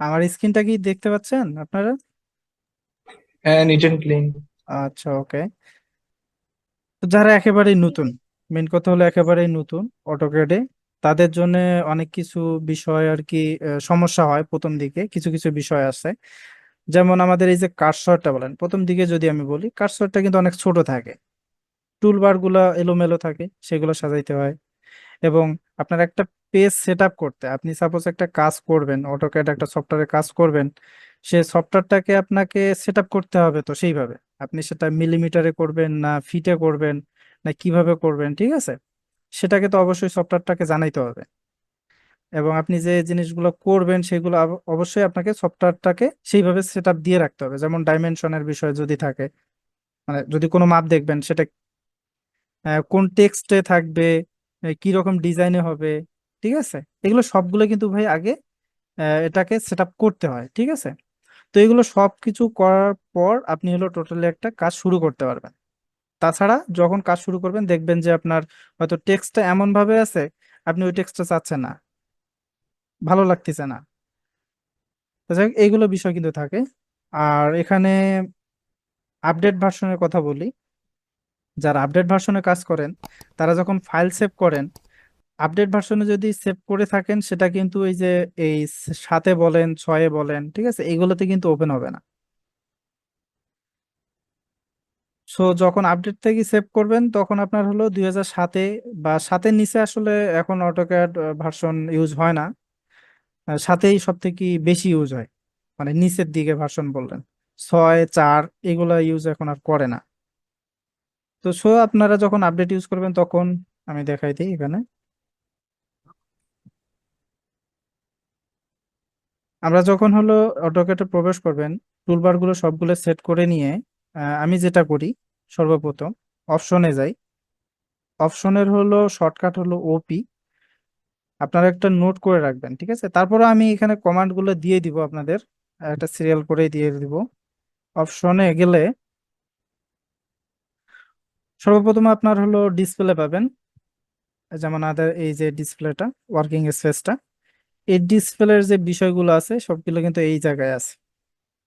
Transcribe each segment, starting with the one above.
আমার স্ক্রিনটা কি দেখতে পাচ্ছেন আপনারা? হ্যাঁ নিট ক্লিন। আচ্ছা ওকে। তো যারা একেবারেই নতুন মেন কথা হলো একেবারেই নতুন অটোক্যাডে তাদের জন্য অনেক কিছু বিষয় আর কি সমস্যা হয় প্রথম দিকে কিছু কিছু বিষয় আছে। যেমন আমাদের এই যে কার্সরটা বলেন প্রথম দিকে যদি আমি বলি কার্সরটা কিন্তু অনেক ছোট থাকে। টুলবারগুলা এলোমেলো থাকে সেগুলো সাজাইতে হয়। এবং আপনার একটা পেজ সেট করতে। আপনি সাপোজ একটা কাজ করবেন, অটোক্যাড একটা সফটওয়্যারে কাজ করবেন, সে সফটওয়্যারটাকে আপনাকে সেট করতে হবে তো সেইভাবে। আপনি সেটা মিলিমিটারে করবেন না ফিটে করবেন না কীভাবে করবেন, ঠিক আছে? সেটাকে তো অবশ্যই সফটওয়্যারটাকে জানাইতে হবে। এবং আপনি যে জিনিসগুলো করবেন সেগুলো অবশ্যই আপনাকে সফটওয়্যারটাকে সেইভাবে সেট দিয়ে রাখতে হবে। যেমন ডাইমেনশনের বিষয় যদি থাকে মানে যদি কোনো মাপ দেখবেন সেটা কোন টেক্সটে থাকবে কি রকম ডিজাইনে হবে ঠিক আছে? এগুলো সবগুলো কিন্তু ভাই আগে এটাকে সেট করতে হয়, ঠিক আছে? তো এগুলো সব কিছু করার পর আপনি হলো টোটালি একটা কাজ শুরু করতে পারবেন। তাছাড়া যখন কাজ শুরু করবেন, দেখবেন যে আপনার হয়তো টেক্সটটা এমন ভাবে আছে, আপনি ওই টেক্সটটা চাচ্ছেন না। ভালো লাগতেছে না। যাই এইগুলো বিষয় কিন্তু থাকে। আর এখানে আপডেট ভার্সনের কথা বলি। যারা আপডেট ভার্সনে কাজ করেন, তারা যখন ফাইল সেভ করেন আপডেট ভার্সনে যদি সেভ করে থাকেন, সেটা কিন্তু এই যে, এই সাতে বলেন, ছয়ে বলেন, ঠিক আছে? এগুলোতে কিন্তু ওপেন হবে না। সো যখন আপডেট থেকে সেভ করবেন, তখন আপনার হলো দুই হাজার সাতে বা সাতের নিচে আসলে এখন অটোক্যাড ভার্সন ইউজ হয় না। সাথেই সব থেকে বেশি ইউজ হয়। মানে নিচের দিকে ভার্সন বললেন। ছয়, চার, এগুলা ইউজ এখন আর করে না। তো সো আপনারা যখন আপডেট ইউজ করবেন, তখন আমি দেখাই দিই এখানে। আমরা যখন হলো অটোক্যাডে প্রবেশ করবেন টুলবারগুলো সবগুলো সেট করে নিয়ে আমি যেটা করি, সর্বপ্রথম অপশনে যাই। অপশনের হলো শর্টকাট হলো ওপি আপনারা একটা নোট করে রাখবেন, ঠিক আছে? তারপরে আমি এখানে কমান্ডগুলো দিয়ে দিব আপনাদের, একটা সিরিয়াল করে দিয়ে দিব। অপশনে গেলে সর্বপ্রথম আপনার হলো ডিসপ্লে পাবেন, যেমন আমাদের এই যে ডিসপ্লেটা ওয়ার্কিং স্পেসটা এই ডিসপ্লের যে বিষয়গুলো আছে, সবগুলো কিন্তু এই জায়গায় আছে।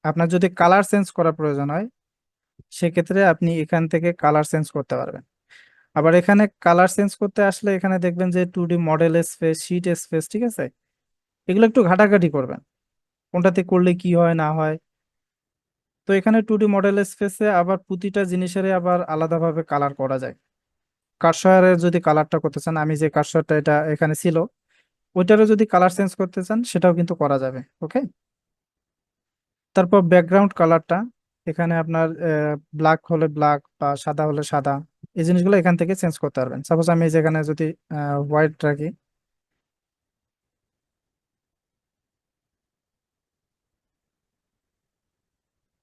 আপনার যদি কালার চেঞ্জ করা প্রয়োজন হয়, সেক্ষেত্রে আপনি এখান থেকে কালার চেঞ্জ করতে পারবেন। আবার এখানে কালার চেঞ্জ করতে আসলে এখানে দেখবেন যে two D model space sheet space ঠিক আছে? এগুলো একটু ঘাটাঘাটি করবেন। কোনটাতে করলে কি হয়, না হয়। তো এখানে টু ডি মডেল স্পেসে আবার প্রতিটা জিনিসের আবার আলাদাভাবে কালার করা যায়। কার্সরের যদি কালারটা করতে চান, আমি যে কার্সরটা এটা এখানে ছিল ওইটারও যদি কালার চেঞ্জ করতে চান, সেটাও কিন্তু করা যাবে ওকে তারপর ব্যাকগ্রাউন্ড কালারটা এখানে আপনার ব্ল্যাক হলে ব্ল্যাক বা সাদা হলে সাদা, এই জিনিসগুলো এখান থেকে চেঞ্জ করতে পারবেন। সাপোজ আমি যেখানে যদি হোয়াইট রাখি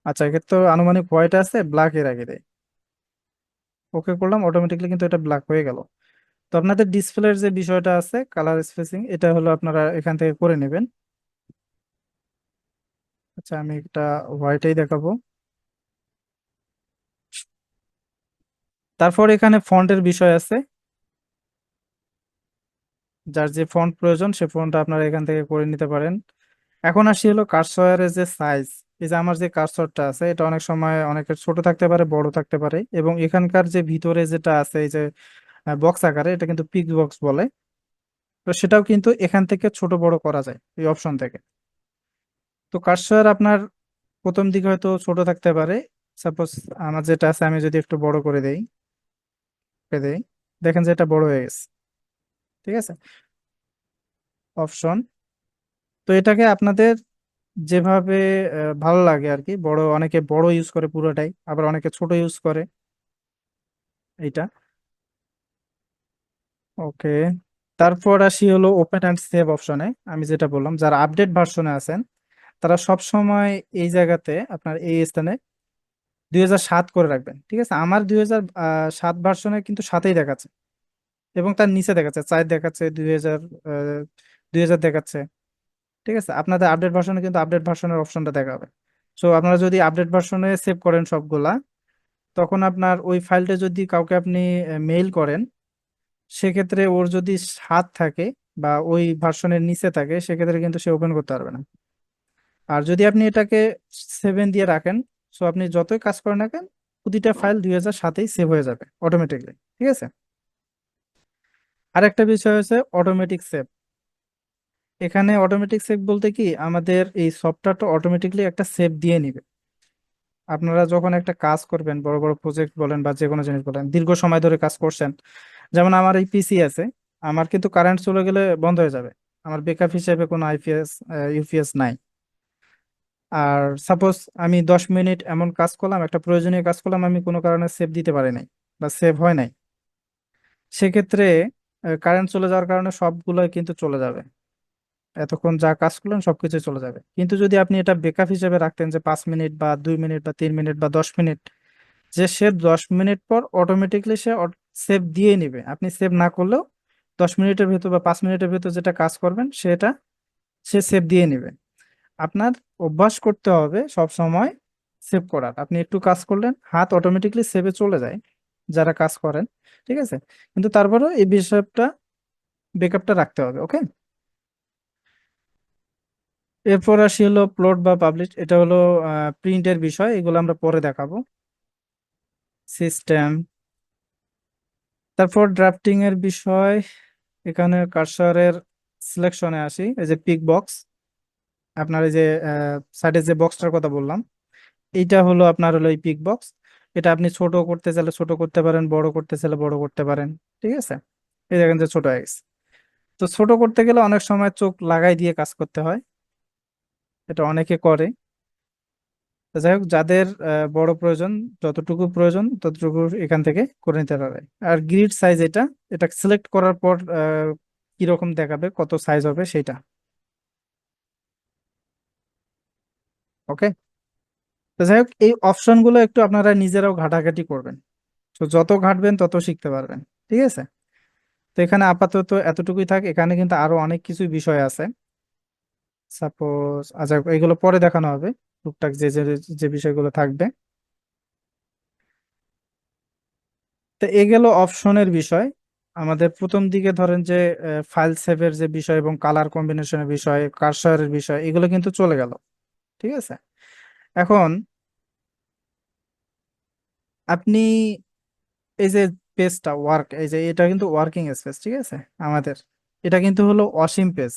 আচ্ছা এক্ষেত্রে আনুমানিক হোয়াইট আছে ব্ল্যাক আগে দেয় ওকে করলাম অটোমেটিকলি কিন্তু এটা ব্ল্যাক হয়ে গেল। তো আপনাদের ডিসপ্লের যে বিষয়টা আছে কালার স্পেসিং এটা হলো আপনারা এখান থেকে করে নেবেন। আচ্ছা আমি একটা হোয়াইটেই দেখাবো। তারপর এখানে ফন্টের বিষয় আছে। যার যে ফন্ট প্রয়োজন, সে ফন্টটা আপনারা এখান থেকে করে নিতে পারেন। এখন আসি হলো কার্সরের যে সাইজ এই যে আমার যে কার্সরটা আছে, এটা অনেক সময় অনেকের ছোট থাকতে পারে, বড় থাকতে পারে। এবং এখানকার যে ভিতরে যেটা আছে, এই যে বক্স আকারে এটা কিন্তু পিক বক্স বলে। তো সেটাও কিন্তু এখান থেকে ছোট বড় করা যায় এই অপশন থেকে। তো কার্সর আপনার প্রথম দিকে হয়তো ছোট থাকতে পারে। সাপোজ আমার যেটা আছে আমি যদি একটু বড় করে দেই দেই, দেখেন যে এটা বড় হয়ে গেছে। ঠিক আছে? অপশন তো এটাকে আপনাদের যেভাবে ভালো লাগে আর কি বড় অনেকে বড় ইউজ করে পুরোটাই, আবার অনেকে ছোট ইউজ করে। এইটা। ওকে, তারপর আসি হলো ওপেন অ্যান্ড সেভ অপশনে আমি যেটা বললাম, যারা আপডেট ভার্সনে আছেন, তারা সব সময় এই জায়গাতে আপনার এই স্থানে দুই সাত করে রাখবেন, ঠিক আছে? আমার দুই হাজার সাত ভার্সনে কিন্তু সাতেই দেখাচ্ছে এবং তার নিচে দেখাচ্ছে, চার দেখাচ্ছে, দুই হাজার দুই হাজার দেখাচ্ছে, ঠিক আছে? আপনাদের আপডেট ভার্সনে কিন্তু আপডেট ভার্সনের অপশনটা দেখাবে। সো আপনারা যদি আপডেট ভার্সনে সেভ করেন সবগুলা, তখন আপনার ওই ফাইলটা যদি কাউকে আপনি মেইল করেন সেক্ষেত্রে ওর যদি সাত থাকে বা ওই ভার্সনের নিচে থাকে, সেক্ষেত্রে কিন্তু সে ওপেন করতে পারবে না। আর যদি আপনি এটাকে সেভেন দিয়ে রাখেন সো আপনি যতই কাজ করেন না কেন, প্রতিটা ফাইল দুই হাজার সাতেই সেভ হয়ে যাবে অটোমেটিকলি ঠিক আছে? আরেকটা বিষয় হচ্ছে অটোমেটিক সেভ এখানে অটোমেটিক সেভ বলতে কি, আমাদের এই সফটওয়্যারটা অটোমেটিকলি একটা সেভ দিয়ে নিবে। আপনারা যখন একটা কাজ করবেন, বড় বড় প্রজেক্ট বলেন বা যে কোনো জিনিস বলেন, দীর্ঘ সময় ধরে কাজ করছেন যেমন আমার এই পিসি আছে, আমার কিন্তু কারেন্ট চলে গেলে বন্ধ হয়ে যাবে। আমার ব্যাকআপ হিসেবে কোনো আইপিএস ইউপিএস নাই। আর সাপোজ আমি দশ মিনিট এমন কাজ করলাম, একটা প্রয়োজনীয় কাজ করলাম, আমি কোনো কারণে সেভ দিতে পারি নাই বা সেভ হয় নাই। সেক্ষেত্রে কারেন্ট চলে যাওয়ার কারণে সবগুলোই কিন্তু চলে যাবে। এতক্ষণ যা কাজ করলেন সবকিছু চলে যাবে। কিন্তু যদি আপনি এটা ব্যাকআপ হিসেবে রাখতেন যে পাঁচ মিনিট বা দুই মিনিট বা তিন মিনিট বা দশ মিনিট, যে সে দশ মিনিট পর অটোমেটিকলি সে সেভ দিয়ে নেবে। আপনি সেভ না করলেও দশ মিনিটের ভেতর বা পাঁচ মিনিটের ভেতর যেটা কাজ করবেন, সেটা সে সেভ দিয়ে নেবে। আপনার অভ্যাস করতে হবে সব সময় সেভ করার। আপনি একটু কাজ করলেন, হাত অটোমেটিকলি সেভে চলে যায় যারা কাজ করেন, ঠিক আছে? কিন্তু তারপরেও এই বিষয়টা ব্যাকআপটা রাখতে হবে ওকে এরপর আসি হলো প্লট বা পাবলিশ এটা হলো প্রিন্টের বিষয়, এগুলো আমরা পরে দেখাবো। সিস্টেম তারপর ড্রাফটিং এর বিষয়, এখানে কার্সরের সিলেকশনে আসি, এই যে পিক বক্স আপনার এই যে সাইডে যে বক্সটার কথা বললাম, এইটা হলো আপনার হলো এই পিক বক্স এটা আপনি ছোট করতে চাইলে ছোট করতে পারেন, বড় করতে চাইলে বড় করতে পারেন, ঠিক আছে? এই দেখেন যে ছোট হয়ে গেছে। তো ছোট করতে গেলে অনেক সময় চোখ লাগাই দিয়ে কাজ করতে হয়, এটা অনেকে করে। যাই হোক, যাদের বড় প্রয়োজন, যতটুকু প্রয়োজন, ততটুকু এখান থেকে করে নিতে পারে আর গ্রিড সাইজ এটা এটা সিলেক্ট করার পর কীরকম দেখাবে, কত সাইজ হবে সেটা। ওকে তো যাই হোক, এই অপশনগুলো একটু আপনারা নিজেরাও ঘাটাঘাটি করবেন। তো যত ঘাটবেন, তত শিখতে পারবেন, ঠিক আছে? তো এখানে আপাতত এতটুকুই থাক, এখানে কিন্তু আরও অনেক কিছু বিষয় আছে। সাপোজ আচ্ছা এগুলো পরে দেখানো হবে। টুকটাক যে যে যে বিষয়গুলো থাকবে। তো এ গেল অপশনের বিষয়। আমাদের প্রথম দিকে ধরেন যে ফাইল সেভের যে বিষয় এবং কালার কম্বিনেশনের বিষয় কার্সরের বিষয়, এগুলো কিন্তু চলে গেল। ঠিক আছে? এখন আপনি এই যে পেজটা ওয়ার্ক এই যে এটা কিন্তু ওয়ার্কিং স্পেস ঠিক আছে? আমাদের এটা কিন্তু হলো অসীম পেজ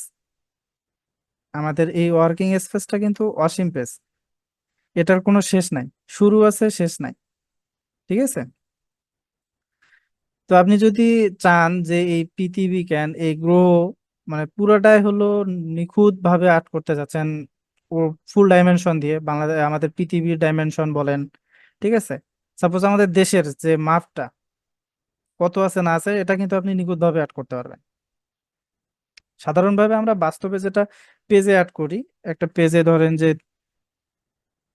আমাদের এই ওয়ার্কিং স্পেসটা কিন্তু অসীম পেজ এটার কোনো শেষ নাই। শুরু আছে, শেষ নাই। ঠিক আছে? তো আপনি যদি চান যে এই পৃথিবী জ্ঞান এই গ্রহ মানে পুরোটাই হলো নিখুঁত ভাবে আর্ট করতে যাচ্ছেন, ও ফুল ডাইমেনশন দিয়ে বাংলাদেশ আমাদের পৃথিবীর ডাইমেনশন বলেন, ঠিক আছে? সাপোজ আমাদের দেশের যে মাপটা, কত আছে না আছে, এটা কিন্তু আপনি নিখুঁত ভাবে আর্ট করতে পারবেন। সাধারণভাবে আমরা বাস্তবে যেটা পেজে অ্যাড করি, একটা পেজে ধরেন যে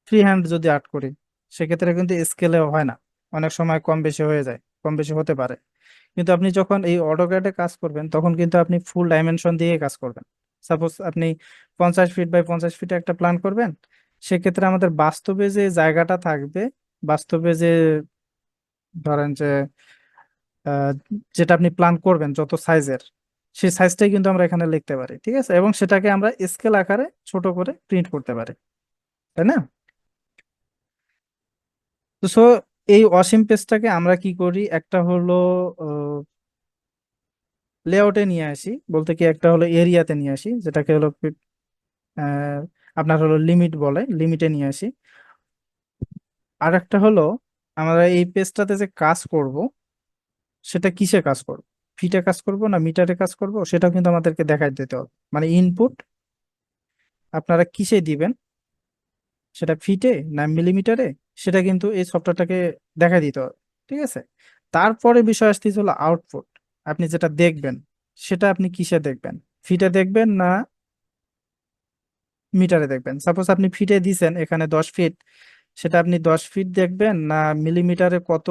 ফ্রি হ্যান্ড যদি আর্ট করি, সেক্ষেত্রে কিন্তু স্কেলে হয় না। অনেক সময় কম বেশি হয়ে যায়, কম বেশি হতে পারে। কিন্তু আপনি যখন এই অটোক্যাডে কাজ করবেন, তখন কিন্তু আপনি ফুল ডাইমেনশন দিয়ে কাজ করবেন। সাপোজ আপনি পঞ্চাশ ফিট বাই পঞ্চাশ ফিটে একটা প্ল্যান করবেন, সেক্ষেত্রে আমাদের বাস্তবে যে জায়গাটা থাকবে, বাস্তবে যে ধরেন যে যেটা আপনি প্ল্যান করবেন যত সাইজের সেই সাইজটাই কিন্তু আমরা এখানে লিখতে পারি, ঠিক আছে? এবং সেটাকে আমরা স্কেল আকারে ছোট করে প্রিন্ট করতে পারি, তাই না? তো সো, এই অসীম পেজটাকে আমরা কি করি? একটা হলো লেআউটে নিয়ে আসি। বলতে কি একটা হলো এরিয়াতে নিয়ে আসি, যেটাকে হলো আপনার হলো লিমিট বলে লিমিটে নিয়ে আসি। আর একটা হলো, আমরা এই পেজটাতে যে কাজ করব, সেটা কিসে কাজ করব? ফিটে কাজ করব না মিটারে কাজ করব? সেটাও কিন্তু আমাদেরকে দেখাই দিতে হবে। মানে ইনপুট আপনারা কিসে দিবেন? সেটা ফিটে না মিলিমিটারে সেটা কিন্তু এই সফটওয়্যারটাকে দেখা দিতে হবে ঠিক আছে? তারপরে বিষয় আসতেছে হলো আউটপুট আপনি যেটা দেখবেন, সেটা আপনি কিসে দেখবেন? ফিটে দেখবেন না মিটারে দেখবেন? সাপোজ আপনি ফিটে দিছেন, এখানে দশ ফিট সেটা আপনি দশ ফিট দেখবেন না মিলিমিটারে কত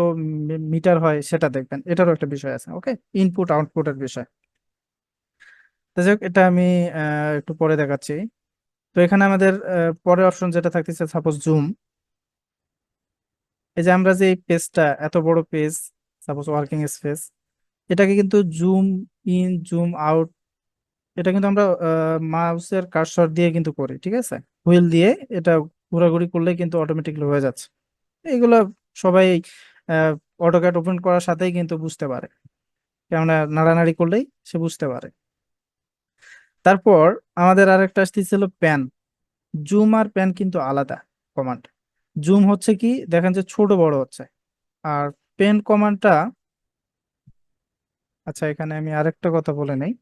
মিটার হয় সেটা দেখবেন? এটারও একটা বিষয় আছে ওকে ইনপুট আউটপুটের বিষয়। তো যাই এটা আমি একটু পরে দেখাচ্ছি। তো এখানে আমাদের পরে অপশন যেটা থাকতেছে সাপোজ জুম এই যে আমরা যে এই পেজটা এত বড় পেজ সাপোজ ওয়ার্কিং স্পেস এটাকে কিন্তু জুম ইন জুম আউট এটা কিন্তু আমরা মাউসের কার্সর দিয়ে কিন্তু করি, ঠিক আছে? হুইল দিয়ে এটা ঘোরাঘুরি করলে কিন্তু অটোমেটিকলি হয়ে যাচ্ছে। এগুলো সবাই অটোক্যাড ওপেন করার সাথেই কিন্তু বুঝতে পারে। কেননা নাড়ানাড়ি করলেই সে বুঝতে পারে। তারপর আমাদের আরেকটা আসতেছিল প্যান জুম আর প্যান কিন্তু আলাদা কমান্ড জুম হচ্ছে কি? দেখেন যে ছোট বড় হচ্ছে। আর পেন কমান্ডটা আচ্ছা এখানে আমি আরেকটা কথা বলে নেই।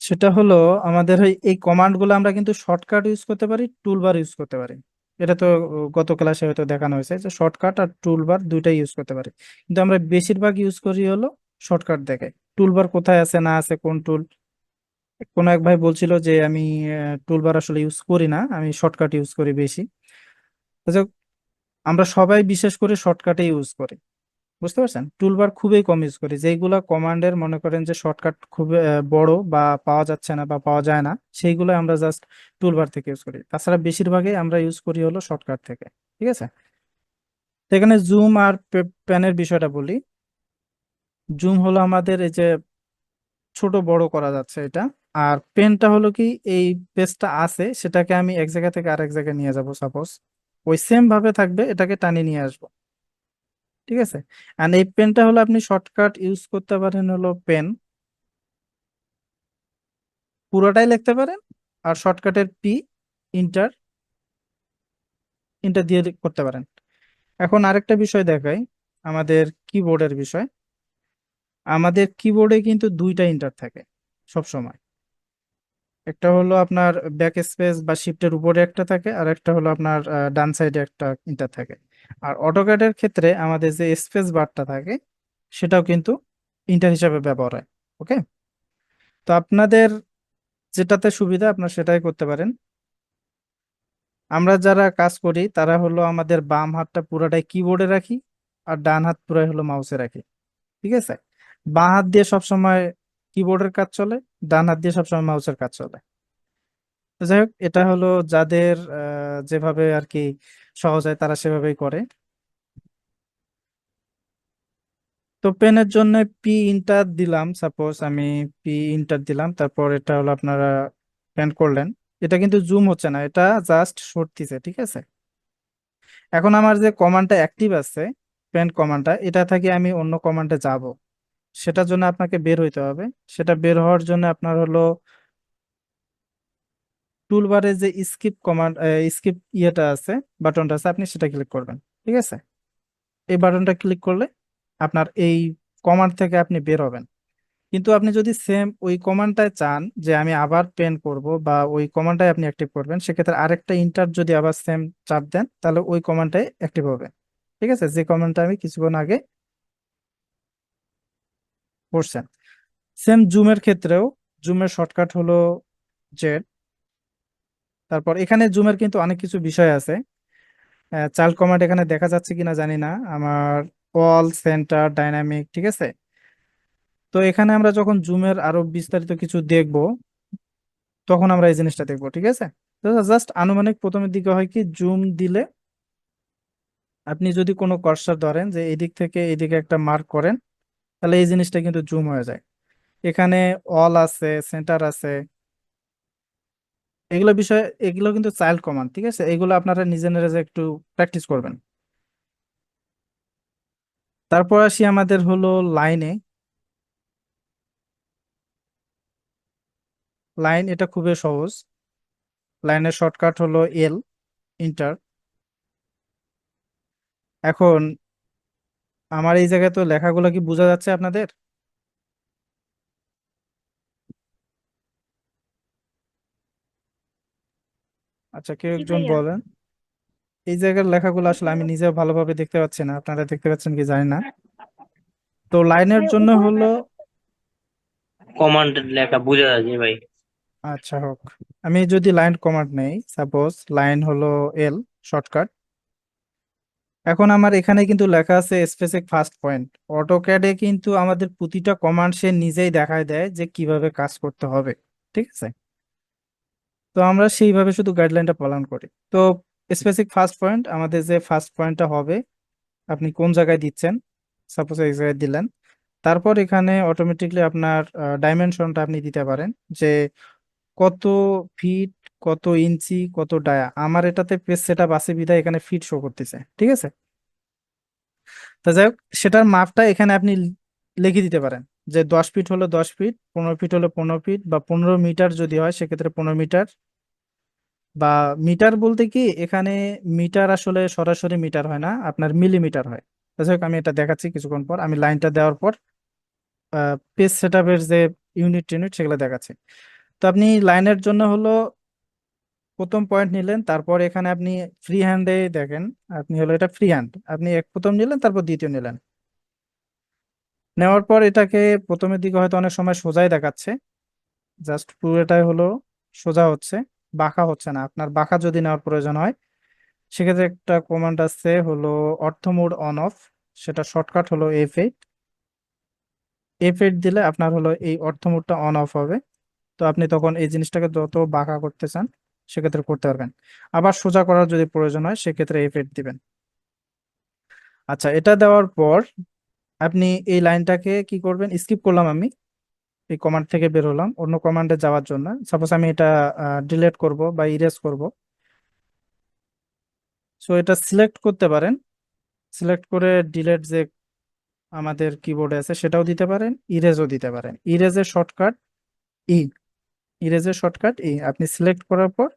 সেটা হলো আমাদের এই কমান্ডগুলো আমরা কিন্তু শর্টকাট ইউজ করতে পারি টুলবার ইউজ করতে পারি। এটা তো গত ক্লাসে হয়তো দেখানো হয়েছে যে শর্টকাট আর টুলবার দুইটাই ইউজ করতে পারি। কিন্তু আমরা বেশিরভাগ ইউজ করি হলো শর্টকাট দেখে। টুলবার কোথায় আছে, না আছে, কোন টুল কোনো এক ভাই বলছিল যে আমি টুলবার আসলে ইউজ করি না, আমি শর্টকাট ইউজ করি বেশি। আমরা সবাই বিশেষ করে শর্টকাটে ইউজ করি। বুঝতে পারছেন? টুলবার খুবই কম ইউজ করি। যেইগুলা কমান্ডের মনে করেন যে শর্টকাট খুব বড় বা পাওয়া যাচ্ছে না বা পাওয়া যায় না, সেইগুলো আমরা জাস্ট টুলবার থেকে ইউজ করি। তাছাড়া বেশিরভাগই আমরা ইউজ করি হলো শর্টকাট থেকে। ঠিক আছে? এখানে জুম আর প্যানের বিষয়টা বলি। জুম হলো আমাদের এই যে ছোট বড় করা যাচ্ছে এটা। আর পেনটা হলো কি, এই পেজটা আছে, সেটাকে আমি এক জায়গা থেকে আরেক জায়গায় নিয়ে যাব সাপোজ ওই সেম ভাবে থাকবে, এটাকে টানিয়ে নিয়ে আসব। ঠিক আছে? আর এই পেনটা হলো আপনি শর্টকাট ইউজ করতে পারেন হলো পেন পুরোটাই লিখতে পারেন, আর শর্টকাটের পি ইন্টার ইন্টার দিয়ে করতে পারেন। এখন আরেকটা বিষয় দেখাই, আমাদের কিবোর্ডের বিষয়। আমাদের কিবোর্ডে কিন্তু দুইটা ইন্টার থাকে সব সময় একটা হলো আপনার ব্যাক স্পেস বা শিফটের উপরে একটা থাকে, আর একটা হলো আপনার ডান সাইডে একটা ইন্টার থাকে। আর অটোক্যাডের ক্ষেত্রে আমাদের যে স্পেস বারটা থাকে, সেটাও কিন্তু ইন্টার হিসাবে ব্যবহার হয়, ওকে? তো আপনাদের যেটাতে সুবিধা, আপনার সেটাই করতে পারেন। আমরা যারা কাজ করি, তারা হলো আমাদের বাম হাতটা পুরোটাই কিবোর্ডে রাখি, আর ডান হাত পুরাই হলো মাউসে রাখি, ঠিক আছে? বাঁ হাত দিয়ে সবসময় কিবোর্ডের কাজ চলে, ডান হাত দিয়ে সবসময় মাউসের কাজ চলে। যাই হোক, এটা হলো যাদের যেভাবে আর কি সহজ হয় তারা সেভাবেই করে। তো পেনের জন্য পি ইন্টার দিলাম সাপোজ আমি পি ইন্টার দিলাম, তারপর এটা হলো আপনারা পেন করলেন। এটা কিন্তু জুম হচ্ছে না, এটা জাস্ট সরতিছে, ঠিক আছে? এখন আমার যে কমান্ডটা অ্যাক্টিভ আছে পেন কমান্ডটা এটা থেকে আমি অন্য কমান্ডে যাব। সেটার জন্য আপনাকে বের হইতে হবে। সেটা বের হওয়ার জন্য আপনার হলো টুলবারে যে স্কিপ কমান্ড স্কিপ ইয়েটা আছে বাটনটা আছে, আপনি সেটা ক্লিক করবেন, ঠিক আছে? এই বাটনটা ক্লিক করলে আপনার এই কমান্ড থেকে আপনি বের হবেন। কিন্তু আপনি যদি সেম ওই কমান্ডটায় চান যে আমি আবার পেন করব বা ওই কমান্ডটাই আপনি অ্যাক্টিভ করবেন, সেক্ষেত্রে আরেকটা ইন্টার যদি আবার সেম চাপ দেন, তাহলে ওই কমান্ডটাই অ্যাক্টিভ হবে। ঠিক আছে? যে কমান্ডটা আমি কিছুক্ষণ আগে করছেন। সেম জুমের ক্ষেত্রেও জুমের শর্টকাট হলো জেড তারপর এখানে জুমের কিন্তু অনেক কিছু বিষয় আছে। চাইল্ড কমান্ড এখানে দেখা যাচ্ছে কিনা জানি না। আমার অল সেন্টার ডাইনামিক ঠিক আছে? তো এখানে আমরা যখন জুমের আরও বিস্তারিত কিছু দেখব, তখন আমরা এই জিনিসটা দেখব, ঠিক আছে? জাস্ট আনুমানিক প্রথমের দিকে হয় কি জুম দিলে আপনি যদি কোনো কার্সর ধরেন যে এদিক থেকে এদিকে একটা মার্ক করেন তাহলে এই জিনিসটা কিন্তু জুম হয়ে যায়। এখানে অল আছে সেন্টার আছে। এগুলো বিষয়, এগুলো কিন্তু চাইল্ড কমান্ড ঠিক আছে? এগুলো আপনারা নিজে নিজে একটু প্র্যাকটিস করবেন। তারপর আসি আমাদের হলো লাইনে লাইন এটা খুবই সহজ। লাইনের শর্টকাট হলো এল ইন্টার এখন আমার এই জায়গায় তো লেখাগুলো কি বোঝা যাচ্ছে আপনাদের? আচ্ছা কেউ একজন ভাইয়া। বলেন। এই জায়গার লেখাগুলো আসলে আমি নিজেও ভালোভাবে দেখতে পাচ্ছি না। আপনারা দেখতে পাচ্ছেন কি জানি না। তো লাইনের জন্য হলো কমান্ড লেখা বোঝা যাচ্ছে ভাই। আচ্ছা হোক। আমি যদি লাইন কমান্ড নেই সাপোজ লাইন হলো এল শর্টকাট। এখন আমার এখানে কিন্তু লেখা আছে স্পেসিফিক ফার্স্ট পয়েন্ট অটোক্যাডে কিন্তু আমাদের প্রতিটা কমান্ড সে নিজেই দেখায় দেয় যে কীভাবে কাজ করতে হবে, ঠিক আছে? তো আমরা সেইভাবে শুধু গাইডলাইনটা পালন করি। তো স্পেসিক ফার্স্ট পয়েন্ট আমাদের যে ফার্স্ট পয়েন্টটা হবে, আপনি কোন জায়গায় দিচ্ছেন? সাপোজ এই জায়গায় দিলেন। তারপর এখানে অটোমেটিকলি আপনার ডাইমেনশনটা আপনি দিতে পারেন যে কত ফিট কত ইঞ্চি, কত ডায়া। আমার এটাতে পেজ সেটআপ আছে বিধায় এখানে ফিট শো করতেছে, ঠিক আছে? তা যাই হোক, সেটার মাপটা এখানে আপনি লিখে দিতে পারেন যে দশ ফিট হলো দশ ফিট পনেরো ফিট হলো পনেরো ফিট বা পনেরো মিটার যদি হয়, সেক্ষেত্রে পনেরো মিটার বা মিটার বলতে কি, এখানে মিটার আসলে সরাসরি মিটার হয় না, আপনার মিলিমিটার হয়। তা যাই হোক, আমি এটা দেখাচ্ছি কিছুক্ষণ পর, আমি লাইনটা দেওয়ার পর পেজ সেটআপের যে ইউনিট টিউনিট সেগুলো দেখাচ্ছি। তো আপনি লাইনের জন্য হলো প্রথম পয়েন্ট নিলেন, তারপর এখানে আপনি ফ্রি হ্যান্ডে দেখেন, আপনি হলো এটা ফ্রি হ্যান্ড আপনি এক প্রথম নিলেন, তারপর দ্বিতীয় নিলেন। নেওয়ার পর এটাকে প্রথমের দিকে হয়তো অনেক সময় সোজাই দেখাচ্ছে জাস্ট পুরোটাই হলো সোজা হচ্ছে, বাঁকা হচ্ছে না, আপনার বাঁকা যদি নেওয়ার প্রয়োজন হয়, সেক্ষেত্রে একটা কমান্ড আছে হলো অর্থ মোড অন অফ সেটা শর্টকাট হলো এফ এইট এফ এইট দিলে আপনার হলো এই অর্থ মোডটা অন অফ হবে। তো আপনি তখন এই জিনিসটাকে যত বাঁকা করতে চান সেক্ষেত্রে করতে পারবেন। আবার সোজা করার যদি প্রয়োজন হয়, সেক্ষেত্রে এফ এইট দিবেন। আচ্ছা এটা দেওয়ার পর আপনি এই লাইনটাকে কি করবেন? স্কিপ করলাম আমি। এই কমান্ড থেকে বের হলাম। অন্য কমান্ডে যাওয়ার জন্য। সাপোজ আমি এটা ডিলেট করব বা ইরেজ করব। সো এটা সিলেক্ট করতে পারেন। সিলেক্ট করে ডিলেট যে আমাদের কিবোর্ডে আছে, সেটাও দিতে পারেন। ইরেজও দিতে পারেন। ইরেজের শর্টকাট ই ইরেজের শর্টকাট ই আপনি সিলেক্ট করার পর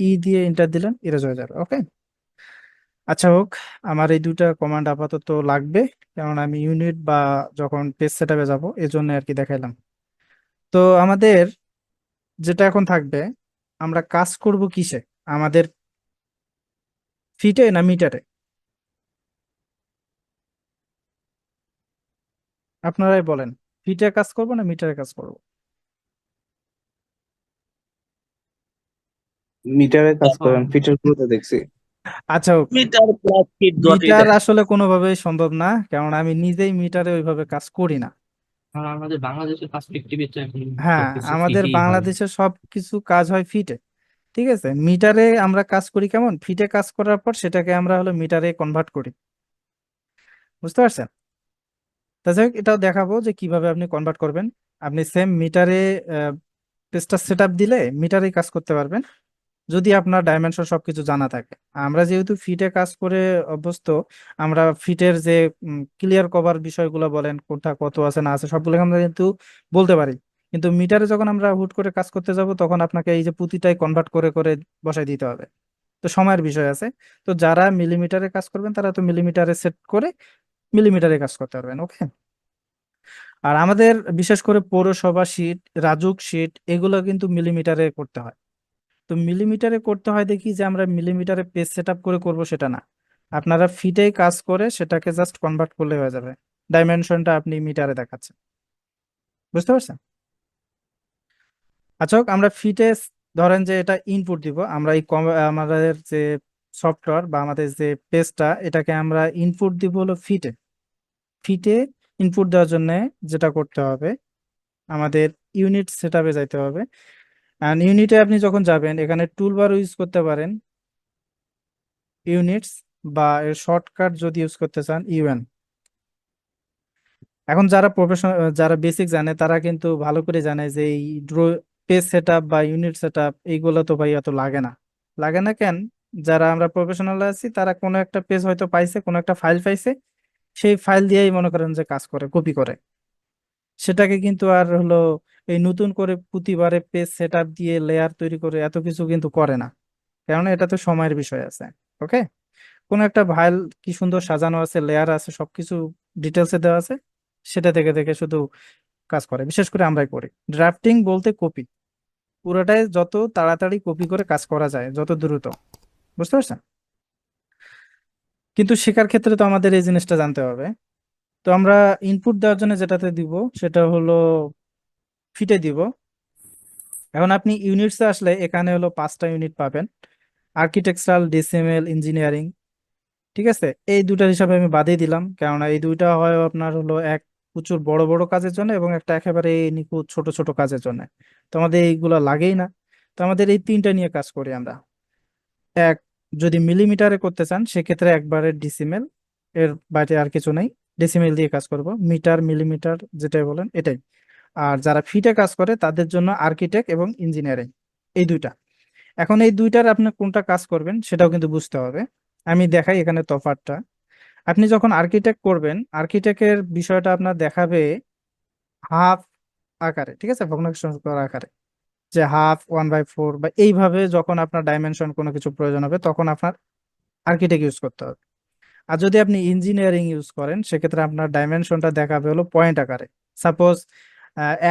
ই দিয়ে এন্টার দিলেন ইরেজ হয়ে যাবে ওকে আচ্ছা হোক, আমার এই দুটা কমান্ড আপাতত লাগবে কারণ আমি ইউনিট বা যখন পেজ সেটআপে যাব এই জন্য আর কি দেখাইলাম। তো আমাদের যেটা এখন থাকবে, আমরা কাজ করব কিসে? আমাদের ফিটে না মিটারে আপনারাই বলেন ফিটে কাজ করব না মিটারে কাজ করব? মিটারে কাজ করেন এখন- ফিটের গুলোতে দেখছি। আচ্ছা মিটার প্লাস ফিট মিটার আসলে কোনোভাবেই সম্ভব না কারণ আমি নিজেই মিটারে ওইভাবে কাজ করি না। আমাদের বাংলাদেশের পার্সপেক্টিভে তো এখন হ্যাঁ সবকিছু আমাদের ফিটেই হয়। বাংলাদেশে সব কিছু কাজ হয় ফিটে ঠিক আছে? মিটারে আমরা কাজ করি কেমন? ফিটে কাজ করার পর সেটাকে আমরা হলো মিটারে কনভার্ট করি। বুঝতে পারছেন? তা যাই এটাও দেখাবো যে কীভাবে আপনি কনভার্ট করবেন। আপনি সেম মিটারে পেজটা সেট আপ দিলে মিটারেই কাজ করতে পারবেন। যদি আপনার ডাইমেনশন সবকিছু জানা থাকে। আমরা যেহেতু ফিটে কাজ করে অভ্যস্ত, আমরা ফিটের যে ক্লিয়ার কভার বিষয়গুলো বলেন, কোনটা কত আছে, না আছে সবগুলো আমরা কিন্তু বলতে পারি। কিন্তু মিটারে যখন আমরা হুট করে কাজ করতে যাব, তখন আপনাকে এই যে প্রতিটাই কনভার্ট করে করে বসাই দিতে হবে। তো সময়ের বিষয় আছে। তো যারা মিলিমিটারে কাজ করবেন, তারা তো মিলিমিটারে সেট করে মিলিমিটারে কাজ করতে পারবেন ওকে আর আমাদের, বিশেষ করে পৌরসভা শীট রাজুক শীট এগুলো কিন্তু মিলিমিটারে করতে হয়। তো মিলিমিটারে করতে হয় দেখি যে আমরা মিলিমিটারে পেজ সেট আপ করে করব সেটা না। আপনারা ফিটেই কাজ করে সেটাকে জাস্ট কনভার্ট করলে হয়ে যাবে। ডাইমেনশনটা আপনি মিটারে দেখাচ্ছেন। বুঝতে পারছেন? আচ্ছা হোক, আমরা ফিটে ধরেন যে এটা ইনপুট দিব। আমরা এই আমাদের যে সফটওয়্যার বা আমাদের যে পেজটা এটাকে আমরা ইনপুট দিব হলো ফিটে ফিটে ইনপুট দেওয়ার জন্য যেটা করতে হবে আমাদের ইউনিট সেটআপে যাইতে হবে। অ্যান্ড ইউনিটে আপনি যখন যাবেন, এখানে টুল টুলবার ইউজ করতে পারেন। ইউনিটস বা এর শর্টকাট যদি ইউজ করতে চান ইউএন এখন যারা প্রফেশনাল যারা বেসিক জানে, তারা কিন্তু ভালো করে জানে যে এই ড্র পেজ সেটআপ বা ইউনিট সেটআপ এইগুলো তো ভাই এত লাগে না। লাগে না কেন? যারা আমরা প্রফেশনাল আছি, তারা কোনো একটা পেজ হয়তো পাইছে, কোনো একটা ফাইল পাইছে, সেই ফাইল দিয়েই মনে করেন যে কাজ করে কপি করে। সেটাকে কিন্তু আর হলো এই নতুন করে প্রতিবারে পেজ সেটআপ দিয়ে লেয়ার তৈরি করে এত কিছু কিন্তু করে না। কেননা এটা তো সময়ের বিষয় আছে ওকে কোন একটা ভাইল কি সুন্দর সাজানো আছে লেয়ার আছে, সবকিছু ডিটেলসে দেওয়া আছে, সেটা থেকে দেখে শুধু কাজ করে। বিশেষ করে আমরাই করি। ড্রাফটিং বলতে কপি পুরোটাই যত তাড়াতাড়ি কপি করে কাজ করা যায়, যত দ্রুত। বুঝতে পারছেন? কিন্তু শেখার ক্ষেত্রে তো আমাদের এই জিনিসটা জানতে হবে। তো আমরা ইনপুট দেওয়ার জন্য যেটাতে দিব, সেটা হলো ফিটে দিব। এখন আপনি ইউনিটসে আসলে এখানে হলো পাঁচটা ইউনিট পাবেন। আর্কিটেকচারাল, ডিসিএমএল, ইঞ্জিনিয়ারিং, ঠিক আছে? এই দুটার হিসাবে আমি বাদই দিলাম। কেননা এই দুইটা হয় আপনার হলো এক প্রচুর বড় বড় কাজের জন্য এবং একটা একেবারে নিখুঁত ছোট ছোট কাজের জন্য। তো আমাদের এইগুলো লাগেই না। তো আমাদের এই তিনটা নিয়ে কাজ করি আমরা। এক, যদি মিলিমিটারে করতে চান, সেক্ষেত্রে একবারে ডিসিমেল এর বাইরে আর কিছু নেই। ডেসিমেল দিয়ে কাজ করব। মিটার, মিলিমিটার, যেটাই বলেন, এটাই। আর যারা ফিটে কাজ করে, তাদের জন্য আর্কিটেক্ট এবং ইঞ্জিনিয়ারিং এই দুইটা। এখন এই দুইটার আপনি কোনটা কাজ করবেন, সেটাও কিন্তু বুঝতে হবে। আমি দেখাই এখানে তফাৎটা। আপনি যখন আর্কিটেক্ট করবেন আর্কিটেক্টের বিষয়টা আপনার দেখাবে হাফ আকারে, ঠিক আছে? ভগ্নাংশ করা আকারে। যে হাফ ওয়ান বাই ফোর বা এইভাবে যখন আপনার ডাইমেনশন কোনো কিছু প্রয়োজন হবে, তখন আপনার আর্কিটেক্ট ইউজ করতে হবে। আর যদি আপনি ইঞ্জিনিয়ারিং ইউজ করেন, সেক্ষেত্রে আপনার ডাইমেনশনটা দেখাবে হলো পয়েন্ট আকারে। সাপোজ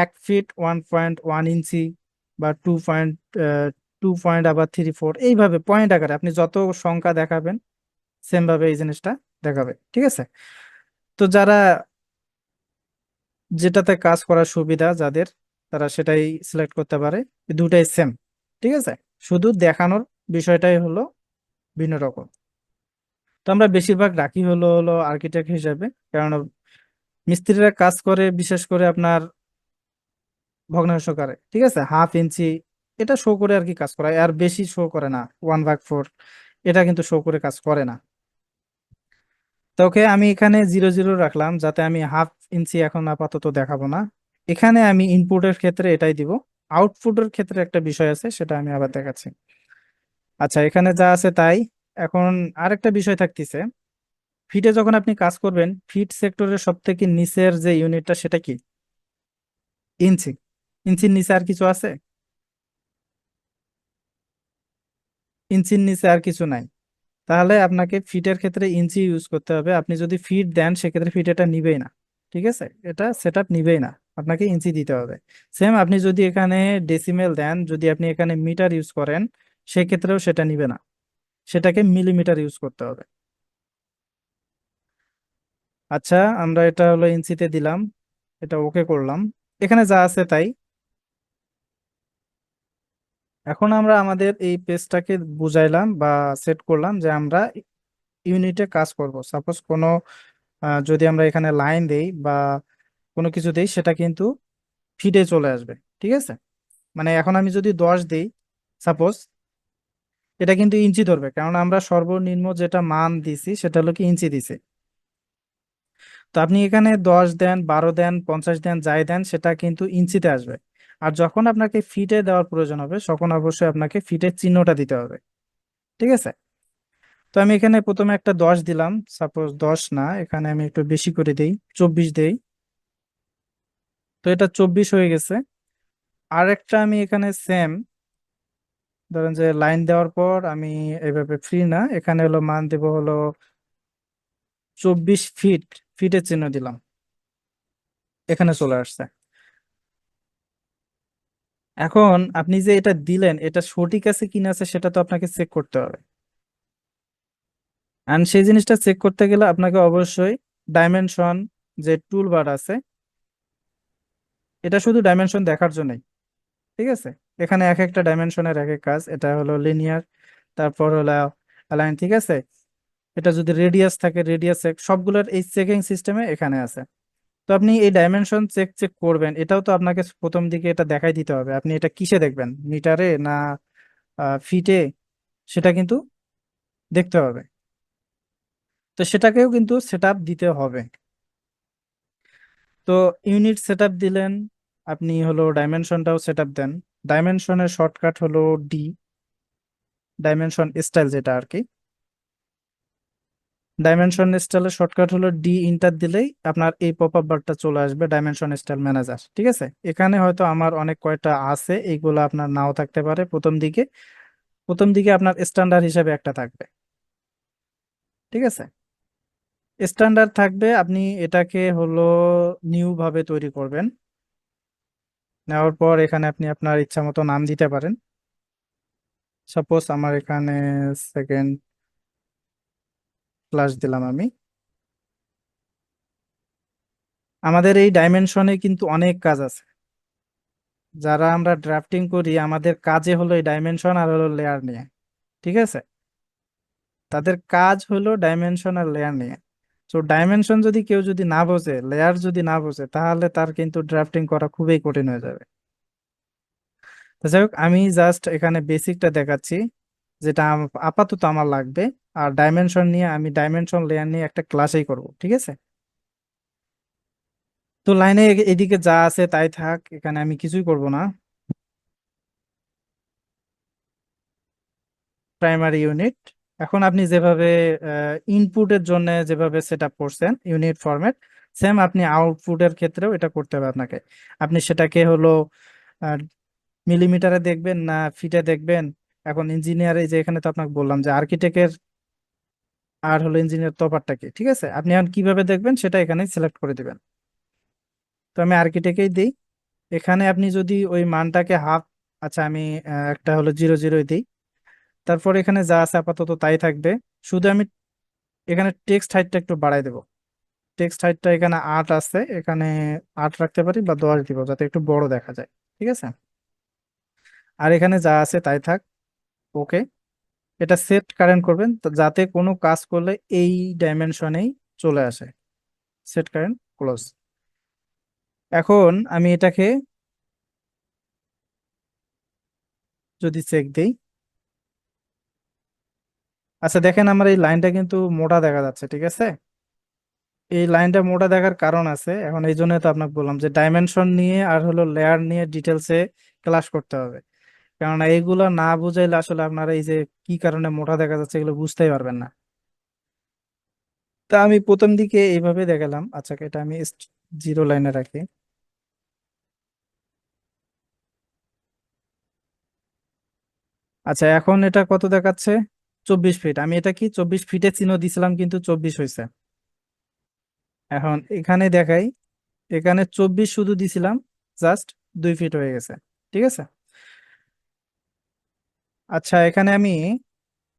এক feet one point one inch বা টু পয়েন্ট টু পয়েন্ট আবার থ্রি ফোর এইভাবে পয়েন্ট আকারে আপনি যত সংখ্যা দেখাবেন সেমভাবে এই জিনিসটা দেখাবে, ঠিক আছে? তো যারা যেটাতে কাজ করার সুবিধা যাদের, তারা সেটাই সিলেক্ট করতে পারে দুটাই সেম ঠিক আছে? শুধু দেখানোর বিষয়টাই হলো ভিন্ন রকম। তো আমরা বেশিরভাগ রাখি হলো হলো আর্কিটেক্ট হিসাবে কারণ মিস্ত্রিরা কাজ করে, বিশেষ করে আপনার ভগ্নাংশকারে ঠিক আছে? হাফ ইঞ্চি, এটা শো করে আর কি কাজ করায় আর বেশি শো করে না ওয়ান ভাগ ফোর এটা কিন্তু শো করে কাজ করে না। তো ওকে, আমি এখানে জিরো জিরো রাখলাম, যাতে আমি হাফ ইঞ্চি এখন আপাতত দেখাবো না। এখানে আমি ইনপুটের ক্ষেত্রে এটাই দিব। আউটপুটের ক্ষেত্রে একটা বিষয় আছে, সেটা আমি আবার দেখাচ্ছি। আচ্ছা এখানে যা আছে তাই। এখন আরেকটা বিষয় থাকতেছে। ফিটে যখন আপনি কাজ করবেন ফিট সেক্টরের সব থেকে নিচের যে ইউনিটটা সেটা কি? ইঞ্চি। ইঞ্চির নিচে আর কিছু আছে? ইঞ্চির নিচে আর কিছু নাই। তাহলে আপনাকে ফিটের ক্ষেত্রে ইঞ্চি ইউজ করতে হবে। আপনি যদি ফিট দেন, সেক্ষেত্রে ফিট এটা নিবেই না। ঠিক আছে? এটা সেট আপ নিবেই না। আপনাকে ইঞ্চি দিতে হবে। সেম আপনি যদি এখানে ডেসিমেল দেন, যদি আপনি এখানে মিটার ইউজ করেন, সেক্ষেত্রেও সেটা নিবে না। সেটাকে মিলিমিটার ইউজ করতে হবে। আচ্ছা আমরা এটা হলো ইঞ্চিতে দিলাম। এটা ওকে করলাম। এখানে যা আছে তাই। এখন আমরা আমাদের এই পেজটাকে বুঝাইলাম বা সেট করলাম যে আমরা ইউনিটে কাজ করব। সাপোজ কোনো যদি আমরা এখানে লাইন দেই বা কোনো কিছু দেই, সেটা কিন্তু ফিডে চলে আসবে, ঠিক আছে? মানে এখন আমি যদি দশ দিই সাপোজ এটা কিন্তু ইঞ্চি ধরবে, কারণ আমরা সর্বনিম্ন যেটা মান দিছি, সেটা হলো কি ইঞ্চি দিছি। তো আপনি এখানে দশ দেন, বারো দেন, পঞ্চাশ দেন, যাই দেন, সেটা কিন্তু ইঞ্চিতে আসবে। আর যখন আপনাকে ফিটে দেওয়ার প্রয়োজন হবে, তখন অবশ্যই আপনাকে ফিটের চিহ্নটা দিতে হবে। ঠিক আছে? তো আমি এখানে প্রথমে একটা দশ দিলাম। সাপোজ দশ না, এখানে আমি একটু বেশি করে দেই, চব্বিশ দেই। তো এটা চব্বিশ হয়ে গেছে। আর একটা আমি এখানে সেম ধরেন যে লাইন দেওয়ার পর আমি এইভাবে ফ্রি না, এখানে হলো মান দেব হলো চব্বিশ ফিট ফিটের চিহ্ন দিলাম। এখানে চলে আসছে। এখন আপনি যে এটা দিলেন, এটা সঠিক আছে কিনা আছে সেটা তো আপনাকে চেক করতে হবে। অ্যান্ড সেই জিনিসটা চেক করতে গেলে আপনাকে অবশ্যই ডাইমেনশন যে টুল বার আছে, এটা শুধু ডাইমেনশন দেখার জন্যই, ঠিক আছে? এখানে এক একটা ডাইমেনশনের এক এক কাজ, এটা হলো লিনিয়ার তারপর হলো অ্যালাইন ঠিক আছে? এটা যদি রেডিয়াস থাকে রেডিয়াস সবগুলোর এই চেকিং সিস্টেমে এখানে আছে। তো আপনি এই ডাইমেনশন চেক চেক করবেন। এটাও তো আপনাকে প্রথম দিকে এটা দেখাই দিতে হবে। আপনি এটা কিসে দেখবেন? মিটারে না ফিটে সেটা কিন্তু দেখতে হবে। তো সেটাকেও কিন্তু সেট দিতে হবে। তো ইউনিট সেট দিলেন, আপনি হলো ডাইমেনশনটাও সেট দেন। ডাইমেনশনের শর্টকাট হলো ডি ডাইমেনশন স্টাইল যেটা আর কি। ডাইমেনশন স্টাইলের শর্টকাট হলো ডি ইন্টার দিলেই আপনার এই পপ আপ বারটা চলে আসবে ডাইমেনশন স্টাইল ম্যানেজার ঠিক আছে? এখানে হয়তো আমার অনেক কয়টা আছে, এইগুলো আপনার নাও থাকতে পারে। প্রথম দিকে প্রথম দিকে আপনার স্ট্যান্ডার্ড হিসেবে একটা থাকবে, ঠিক আছে? স্ট্যান্ডার্ড থাকবে, আপনি এটাকে হলো নিউ ভাবে তৈরি করবেন। নেওয়ার পর এখানে আপনি আপনার ইচ্ছা মতো নাম দিতে পারেন। সাপোজ আমার এখানে সেকেন্ড ক্লাস দিলাম আমি। আমাদের এই ডাইমেনশনে কিন্তু অনেক কাজ আছে। যারা আমরা ড্রাফটিং করি, আমাদের কাজে হলো এই ডাইমেনশন আর হলো লেয়ার নিয়ে, ঠিক আছে? তাদের কাজ হলো ডাইমেনশন আর লেয়ার নিয়ে। তো ডাইমেনশন যদি কেউ যদি না বোঝে লেয়ার যদি না বোঝে, তাহলে তার কিন্তু ড্রাফটিং করা খুবই কঠিন হয়ে যাবে। যাই হোক, আমি জাস্ট এখানে বেসিকটা দেখাচ্ছি, যেটা আপাতত আমার লাগবে। আর ডাইমেনশন নিয়ে আমি ডাইমেনশন লেয়ার নিয়ে একটা ক্লাসেই করব, ঠিক আছে? তো লাইনে এদিকে যা আছে তাই থাক, এখানে আমি কিছুই করব না। প্রাইমারি ইউনিট এখন আপনি যেভাবে ইনপুটের জন্য যেভাবে সেট আপ করছেন ইউনিট ফরম্যাট সেম আপনি আউটপুটের ক্ষেত্রেও এটা করতে হবে আপনাকে। আপনি সেটাকে হলো মিলিমিটারে দেখবেন না ফিটে দেখবেন? এখন ইঞ্জিনিয়ারে যে এখানে তো আপনাকে বললাম যে আর্কিটেক্টের আর হলো ইঞ্জিনিয়ার তফাৎটা কি ঠিক আছে? আপনি এখন কীভাবে দেখবেন সেটা এখানে সিলেক্ট করে দিবেন। তো আমি আর্কিটেক্টেই দিই। এখানে আপনি যদি ওই মানটাকে হাফ আচ্ছা আমি একটা হলো জিরো জিরো দিই। তারপর এখানে যা আছে আপাতত তাই থাকবে। শুধু আমি এখানে টেক্সট হাইটটা একটু বাড়াই দেবো। টেক্সট হাইটটা এখানে আট আছে। এখানে আট রাখতে পারি বা দশ দিব, যাতে একটু বড় দেখা যায়, ঠিক আছে? আর এখানে যা আছে তাই থাক ওকে এটা সেট কারেন্ট করবেন যাতে কোনো কাজ করলে এই ডাইমেনশনেই চলে আসে। সেট কারেন্ট ক্লোজ এখন আমি এটাকে যদি চেক দিই। আচ্ছা দেখেন আমার এই লাইনটা কিন্তু মোটা দেখা যাচ্ছে, ঠিক আছে? এই লাইনটা মোটা দেখার কারণ আছে, এখন এই জন্য তো আপনাকে বললাম যে ডাইমেনশন নিয়ে আর হলো লেয়ার নিয়ে ডিটেলসে ক্লাস করতে হবে। কেননা এইগুলো না বুঝাইলে আসলে আপনারা এই যে কি কারণে মোটা দেখা যাচ্ছে এগুলো বুঝতেই পারবেন না। তা আমি প্রথম দিকে এইভাবে দেখালাম। আচ্ছা এটা আমি জিরো লাইনে রাখি। আচ্ছা এখন এটা কত দেখাচ্ছে? চব্বিশ ফিট। আমি এটা কি চব্বিশ ফিটে চিহ্ন দিছিলাম কিন্তু চব্বিশ হয়েছে এখন এখানে দেখাই। এখানে চব্বিশ শুধু দিছিলাম, জাস্ট দুই ফিট হয়ে গেছে। ঠিক আছে? আচ্ছা এখানে আমি